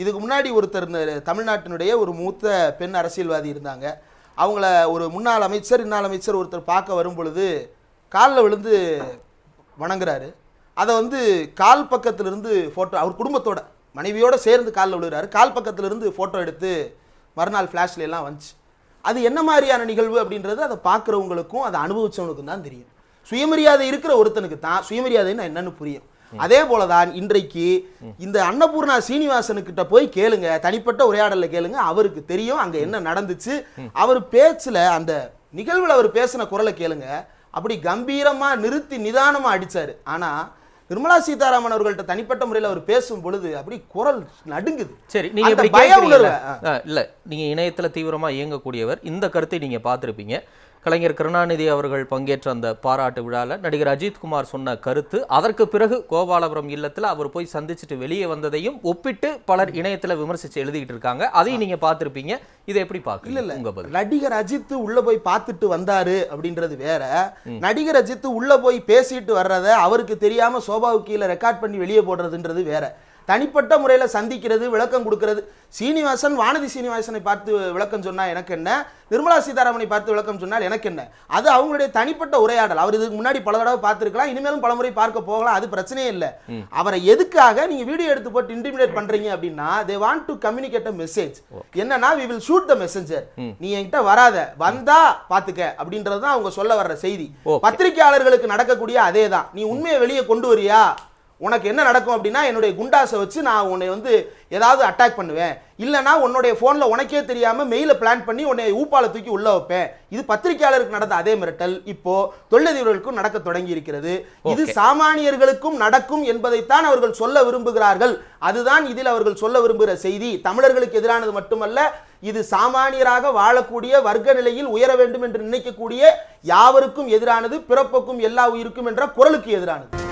இதுக்கு முன்னாடி ஒருத்தர் தமிழ்நாட்டினுடைய ஒரு மூத்த பெண் அரசியல்வாதி இருந்தாங்க. அவங்கள ஒரு முன்னாள் அமைச்சர் இன்னாள் அமைச்சர் ஒருத்தர் பார்க்க வரும் பொழுது காலில் விழுந்து வணங்குறாரு. அதை வந்து கால் பக்கத்திலிருந்து ஃபோட்டோ அவர் குடும்பத்தோட மனைவியோடு சேர்ந்து காலில் விழுகிறாரு கால் பக்கத்திலிருந்து ஃபோட்டோ எடுத்து மறுநாள் ஃப்ளாஷ்ல எல்லாம் வந்துச்சு. அது என்ன மாதிரியான நிகழ்வு அப்படின்றது அதை பார்க்குறவங்களுக்கும் அதை அனுபவித்தவங்களுக்கும் தான் தெரியும். சுயமரியாதை இருக்கிற ஒருத்தனுக்கு தான் சுயமரியாதைன்னு என்னென்னு புரியும். அதே போலதான் இன்றைக்கு இந்த அன்னபூர்ணா சீனிவாசனுக்கிட்ட போய் கேளுங்க தனிப்பட்ட உரையாடல்ல கேளுங்க அவருக்கு தெரியும் அங்க என்ன நடந்துச்சு. அவர் பேச்சுல அந்த நிகழ்வுல அவர் பேசின குரலை கேளுங்க. அப்படி கம்பீரமா நிறுத்தி நிதானமா அடிச்சாரு. ஆனா நிர்மலா சீதாராமன் அவர்கள்ட்ட தனிப்பட்ட முறையில் அவர் பேசும் பொழுது அப்படி குரல் நடுங்குது. சரி நீங்க பய? உணர்வை, இல்ல நீங்க இணையத்துல தீவிரமா இயங்கக்கூடியவர் இந்த கருத்தை நீங்க பார்த்திருப்பீங்க. கலைஞர் கருணாநிதி அவர்கள் பங்கேற்ற அந்த பாராட்டு விழால நடிகர் அஜித்குமார் சொன்ன கருத்து அதற்கு பிறகு கோபாலபுரம் இல்லத்துல அவர் போய் சந்திச்சுட்டு வெளியே வந்ததையும் ஒப்பிட்டு பலர் இணையத்துல விமர்சிச்சு எழுதிக்கிட்டு இருக்காங்க. அதையும் நீங்க பார்த்திருப்பீங்க. இதை எப்படி இல்ல பார்க்கல இல்ல. உங்க பதில்? நடிகர் அஜித் உள்ள போய் பார்த்துட்டு வந்தாரு அப்படின்றது வேற. நடிகர் அஜித் உள்ள போய் பேசிட்டு வர்றத அவருக்கு தெரியாம சோபாவுக்கு கீழே ரெக்கார்ட் பண்ணி வெளியே போடுறதுன்றது வேற. தனிப்பட்ட முறையில் சந்திக்கிறது விளக்கம் கொடுக்கிறது. சீனிவாசன் வானதி சீனிவாசனை பார்த்து விளக்கம் சொன்னா எனக்கு என்ன? நிர்மலா சீதாராமனை பார்த்து விளக்கம் சொன்னால் எனக்கு என்ன? அது அவங்களுடைய தனிப்பட்ட உரையாடல். அவர் இதுக்கு முன்னாடி பல தடவை பார்த்திருக்கலாம். இனிமேலும் பல முறை பார்க்க போகலாம். அது பிரச்சனையே இல்லை. அவரை எதுக்காக நீங்க வீடியோ எடுத்து போட்டு இன்டிமிடேட் பண்றீங்க அப்படின்னா they want to communicate a message என்னன்னா we will shoot the messenger நீ என்கிட்ட வராத. வந்தா பாத்துக்க அப்படின்றது தான் அவங்க சொல்ல வர்ற செய்தி. பத்திரிகையாளர்களுக்கு நடக்கக்கூடிய அதே தான் நீ உண்மையை வெளியே கொண்டு வரியா? உனக்கு என்ன நடக்கும் அப்படின்னா என்னுடைய குண்டாஸை வச்சு நான் உன்னை வந்து ஏதாவது அட்டாக் பண்ணுவேன். இல்லைனா உன்னுடைய ஃபோனில் உனக்கே தெரியாம மெயில பிளான் பண்ணி உன்னை ஊப்பால தூக்கி உள்ள வைப்பேன். இது பத்திரிகையாளருக்கு நடந்த அதே மிரட்டல். இப்போ தொழிலதிபர்களுக்கும் நடக்க தொடங்கி இருக்கிறது. இது. சாமானியர்களுக்கும் நடக்கும் என்பதைத்தான் அவர்கள் சொல்ல விரும்புகிறார்கள். அதுதான் இதில் அவர்கள் சொல்ல விரும்புகிற செய்தி. தமிழர்களுக்கு எதிரானது மட்டுமல்ல இது சாமானியராக வாழக்கூடிய வர்க்க நிலையில் உயர வேண்டும் என்று நினைக்கக்கூடிய யாவருக்கும் எதிரானது பிறப்புக்கும் எல்லா உயிருக்கும் என்ற குரலுக்கு எதிரானது.